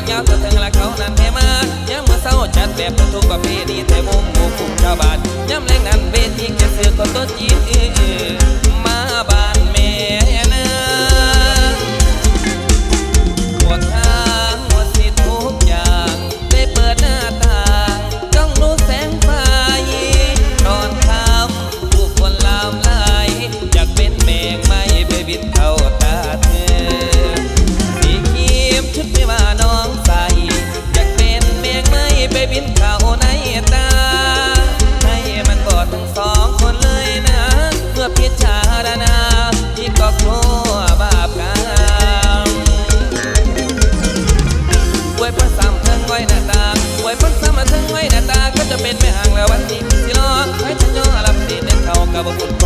กยาวตัวถึงละเขานั้นเทมาย้ำเมื่อเศร้าจัดแบบทุกประเพณีแต่มุมหมู่กลุ่มชาวบ้านย้ำแรงนั้นเวทีแกเสือคนต้นจีน เ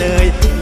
เลย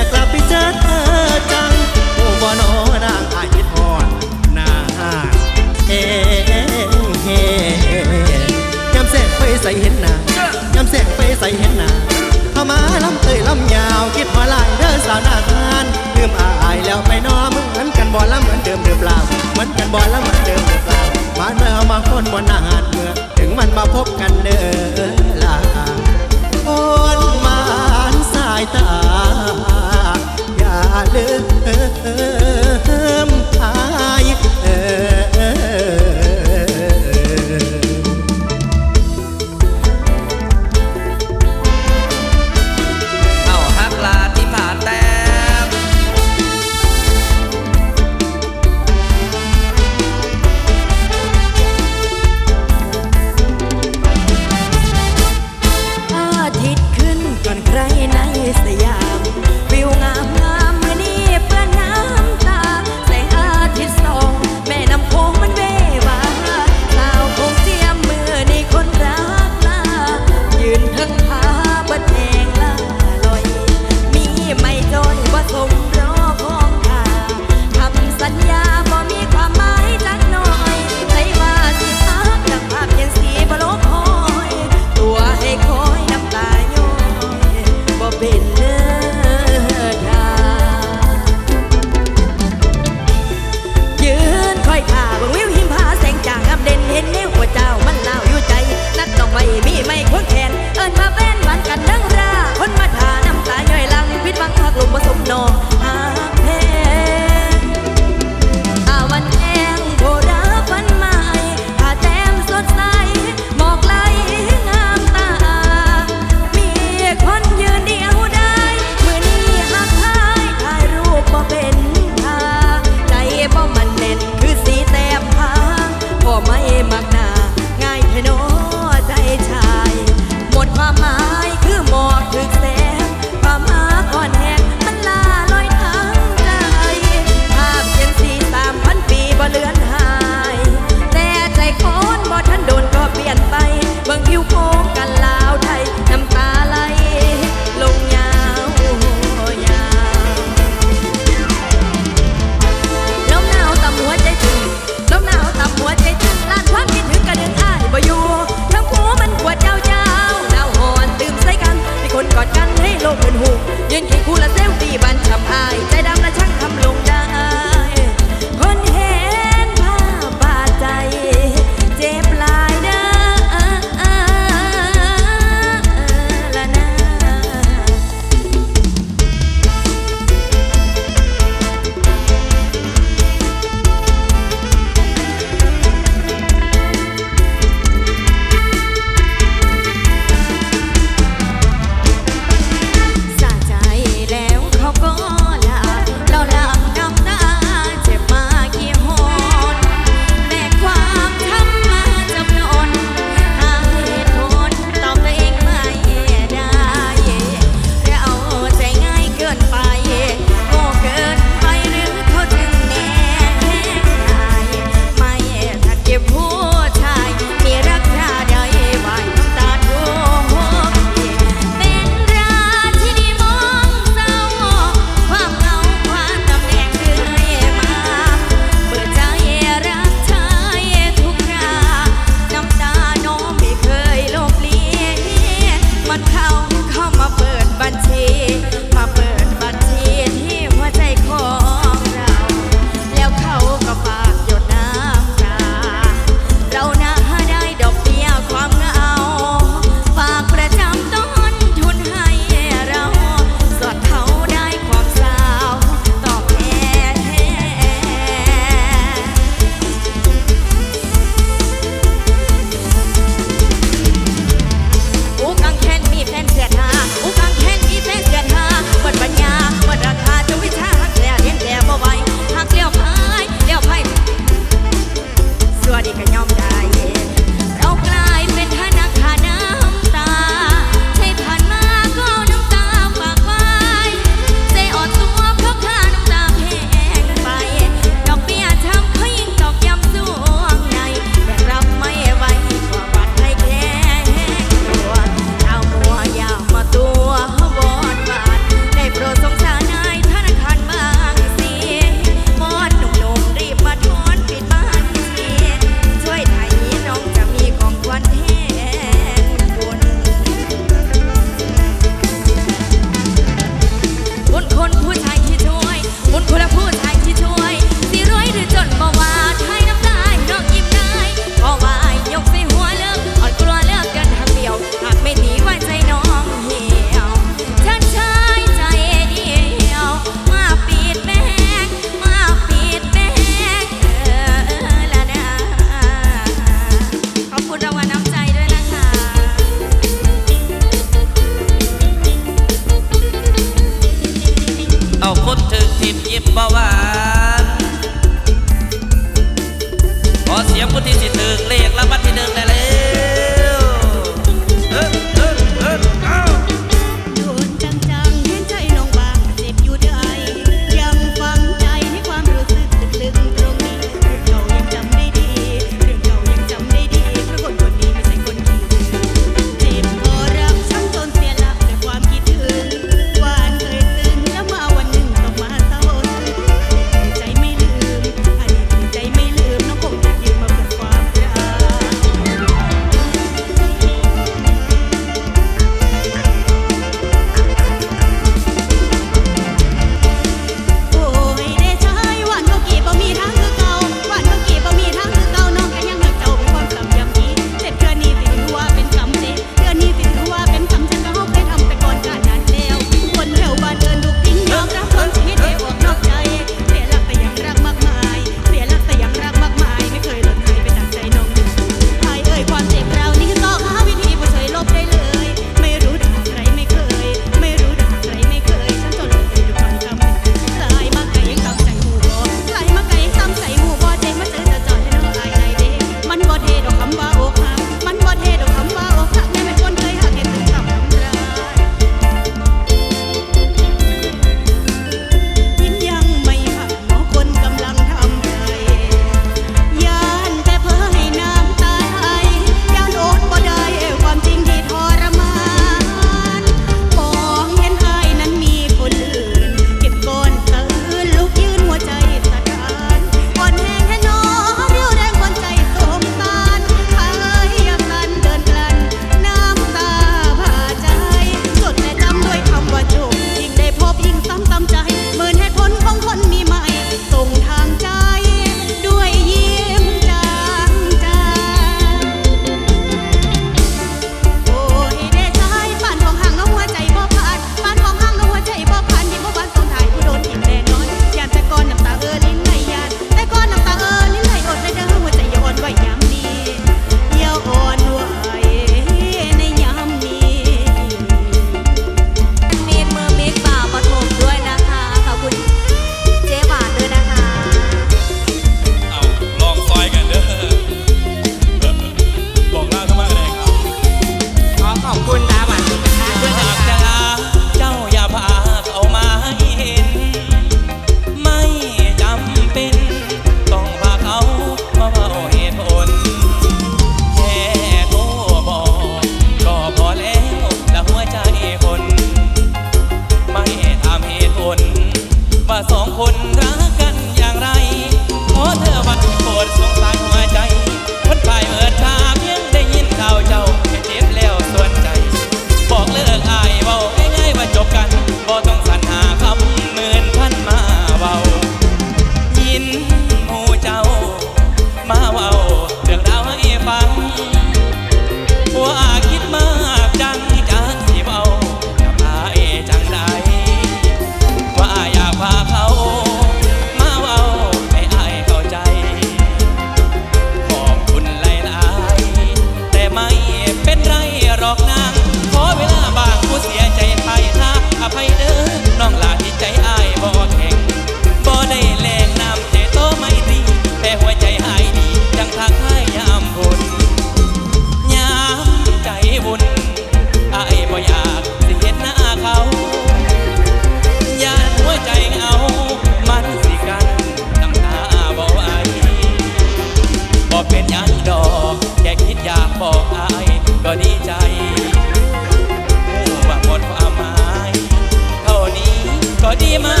Fatima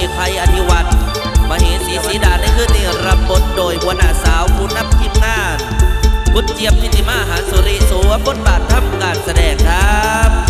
มีใครอธิวัตมเหสีสีดาในคืนนี้รับบทโดยหัวหน้าสาวคุณนับทีมงาน พุทธเจียบนิติมาหาสุริสวมบทบาททำการแสดงครับ